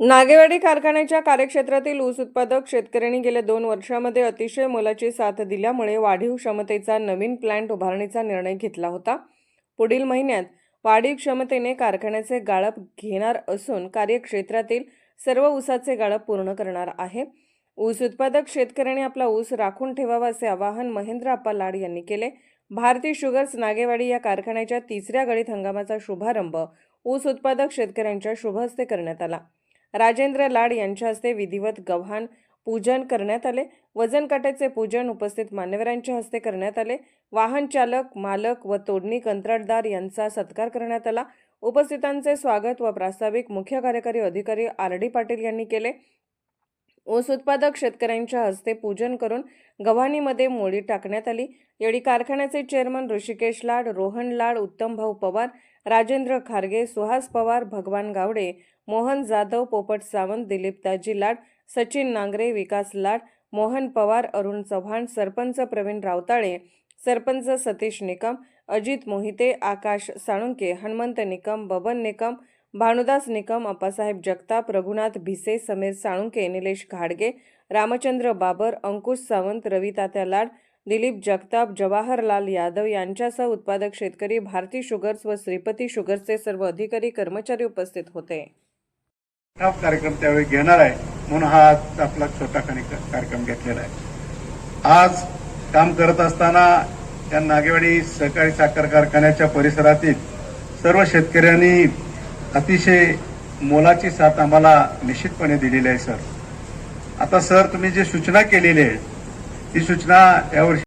नागेवाडी कारखान्याच्या कार्यक्षेत्रातील ऊस उत्पादक शेतकऱ्यांनी गेल्या दोन वर्षामध्ये अतिशय मोलाची साथ दिल्यामुळे वाढीव क्षमतेचा नवीन प्लांट उभारणीचा निर्णय घेतला होता. पुढील महिन्यात वाढीव क्षमतेने कारखान्याचे गाळप घेणार असून कार्यक्षेत्रातील सर्व ऊसाचे गाळप पूर्ण करणार आहे. ऊस उत्पादक शेतकऱ्यांनी आपला ऊस राखून ठेवावा असे आवाहन महेंद्र आप्पा लाड यांनी केले. भारती शुगर्स नागेवाडी या कारखान्याच्या तिसऱ्या गळीत हंगामाचा शुभारंभ ऊस उत्पादक शेतकऱ्यांच्या शुभहस्ते करण्यात आला. राजेंद्र लाड यांच्या हस्ते विधिवत गव्हाण पूजन करण्यात आले. वजन काट्याचे पूजन उपस्थित मान्यवरांच्या हस्ते करण्यात आले. वाहन चालक मालक व तोडणी कंत्राटदार यांचा सत्कार करण्यात आला. उपस्थितांचे स्वागत व प्रास्ताविक मुख्य कार्यकारी अधिकारी आर डी पाटील यांनी केले. ऊस उत्पादक शेतकऱ्यांच्या हस्ते पूजन करून गव्हाणीमध्ये मोडी टाकण्यात आली. यावेळी कारखान्याचे चेअरमन ऋषिकेश लाड रोहन लाड उत्तमभाऊ पवार राजेंद्र खारगे सुहास पवार भगवान गावडे मोहन जाधव पोपट सावंत दिलीप ताजी लाड सचिन नांगरे विकास लाड मोहन पवार अरुण चव्हाण सरपंच प्रवीण रावताळे सरपंच सतीश निकम अजित मोहिते आकाश साळुंके हनुमंत निकम बबन निकम भानुदास निकम अप्पासाहेब जगताप रघुनाथ भिसे समीर साळुंके निलेश घाडगे रामचंद्र बाबर अंकुश सावंत रवी तात्या लाड दिलीप जगताप जवाहरलाल यादव यांच्यासह उत्पादक शेतकरी भारती शुगर्स व श्रीपती शुगर्सचे सर्व अधिकारी कर्मचारी उपस्थित होते. कार्यक्रम त्यावेळी घेणार आहे म्हणून हा आज आपला छोटा कार्यक्रम घेतलेला आहे. आज काम करत असताना या नागेवाडी सहकारी साखर कारखान्याच्या परिसरातील सर्व शेतकऱ्यांनी अतिशय मोलाची साथ आम्हाला निश्चितपणे दिलेली आहे सर. आता सर तुम्ही जी सूचना केलेली आहे ती सूचना यावर्षी